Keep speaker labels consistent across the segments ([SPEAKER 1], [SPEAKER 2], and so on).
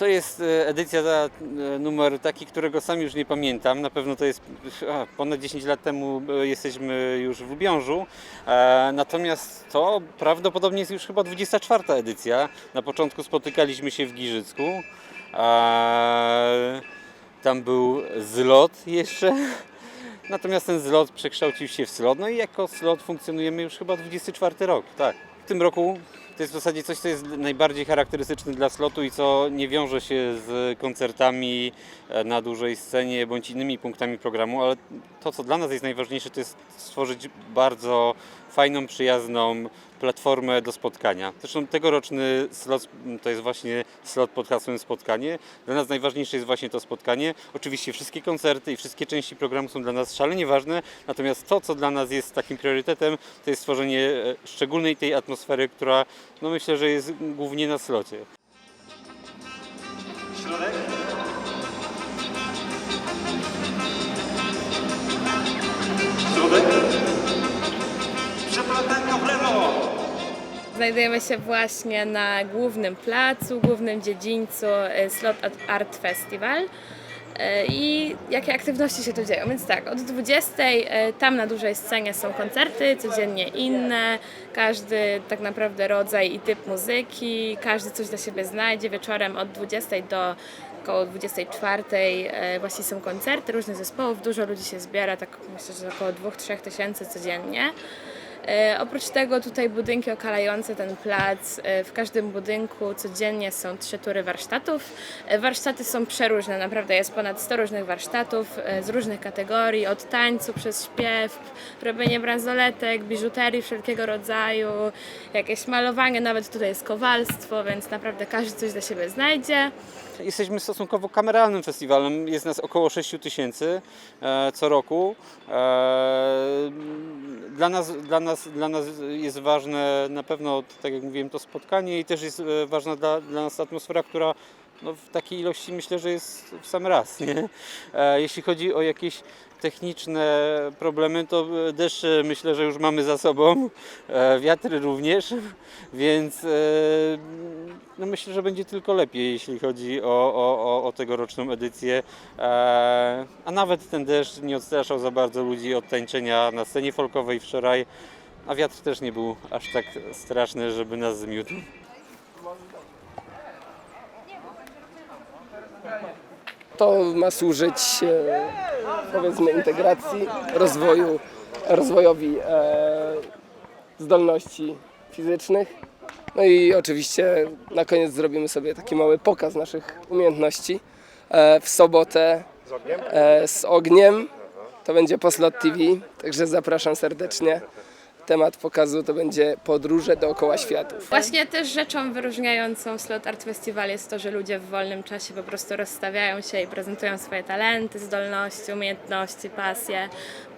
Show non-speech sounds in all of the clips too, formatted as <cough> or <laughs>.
[SPEAKER 1] To jest e, edycja e, numer taki, którego sam już nie pamiętam. Na pewno to jest a, ponad 10 lat temu e, jesteśmy już w Lubiążu. E, natomiast to prawdopodobnie jest już chyba 24 edycja. Na początku spotykaliśmy się w Giżycku. E, tam był zlot jeszcze. <laughs> Natomiast ten zlot przekształcił się w slot. No i jako slot funkcjonujemy już chyba 24 rok. Tak. W tym roku to jest w zasadzie coś, co jest najbardziej charakterystyczne dla slotu i co nie wiąże się z koncertami e, na dużej scenie bądź innymi punktami programu, ale to, co dla nas jest najważniejsze, to jest stworzyć bardzo fajną, przyjazną platformę do spotkania. Zresztą tegoroczny slot to jest właśnie slot pod hasłem spotkanie. Dla nas najważniejsze jest właśnie to spotkanie. Oczywiście wszystkie koncerty i wszystkie części programu są dla nas szalenie ważne, natomiast to, co dla nas jest takim priorytetem, to jest stworzenie e, szczególnej tej atmosfery, która no myślę, że jest głównie na slocie.
[SPEAKER 2] Znajdujemy się właśnie na głównym placu, głównym dziedzińcu e, Slot Art Festival. E, I jakie aktywności się tu dzieją? Więc tak, od 20 e, tam na dużej scenie są koncerty, codziennie inne, każdy tak naprawdę rodzaj i typ muzyki, każdy coś dla siebie znajdzie. Wieczorem od 20 do około 24 e, właśnie są koncerty różnych zespołów, dużo ludzi się zbiera, tak myślę, że około 2-3 tysięcy codziennie. E, Oprócz tego tutaj budynki okalające ten plac. E, W każdym budynku codziennie są trzy tury warsztatów. E, Warsztaty są przeróżne, naprawdę jest ponad 100 różnych warsztatów z różnych kategorii, od tańcu przez śpiew, robienie bransoletek, biżuterii wszelkiego rodzaju, jakieś malowanie, nawet tutaj jest kowalstwo, więc naprawdę każdy coś dla siebie znajdzie.
[SPEAKER 1] Jesteśmy stosunkowo kameralnym festiwalem, jest nas około 6 tysięcy co roku. Dla, nas, dla, nas, dla nas jest ważne na pewno, tak jak mówiłem, to spotkanie i też jest e, ważna dla, dla nas atmosfera, która no, w takiej ilości myślę, że jest w sam raz. Nie? E, jeśli chodzi o jakieś techniczne problemy, to deszcz e, myślę, że już mamy za sobą, e, wiatry również, <laughs> więc no myślę, że będzie tylko lepiej, jeśli chodzi o, o, o, tegoroczną edycję. A nawet ten deszcz nie odstraszał za bardzo ludzi od tańczenia na scenie folkowej wczoraj, a wiatr też nie był aż tak straszny, żeby nas zmiótł.
[SPEAKER 3] To ma służyć e, powiedzmy integracji, rozwoju, rozwojowi e, zdolności fizycznych. No i oczywiście na koniec zrobimy sobie taki mały pokaz naszych umiejętności. E, w sobotę e, z ogniem to będzie Poslot TV, także zapraszam serdecznie. Temat pokazu to będzie podróże dookoła światów.
[SPEAKER 2] Właśnie też rzeczą wyróżniającą Slot Art Festival jest to, że ludzie w wolnym czasie po prostu rozstawiają się i prezentują swoje talenty, zdolności, umiejętności, pasje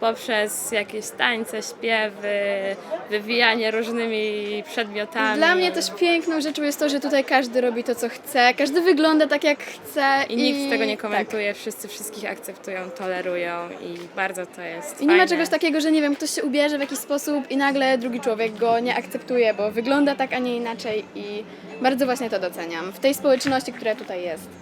[SPEAKER 2] poprzez jakieś tańce, śpiewy, wywijanie różnymi przedmiotami.
[SPEAKER 4] Dla mnie też piękną rzeczą jest to, że tutaj każdy robi to, co chce, każdy wygląda tak, jak chce.
[SPEAKER 2] I nikt tego nie
[SPEAKER 4] tak.
[SPEAKER 2] komentuje, wszyscy wszystkich akceptują, tolerują i bardzo to jest
[SPEAKER 4] I nie ma czegoś takiego, że nie wiem, ktoś się ubierze w jakiś sposób i nagle drugi człowiek go nie akceptuje, bo wygląda tak, a nie inaczej i bardzo właśnie to doceniam w tej społeczności, która tutaj jest.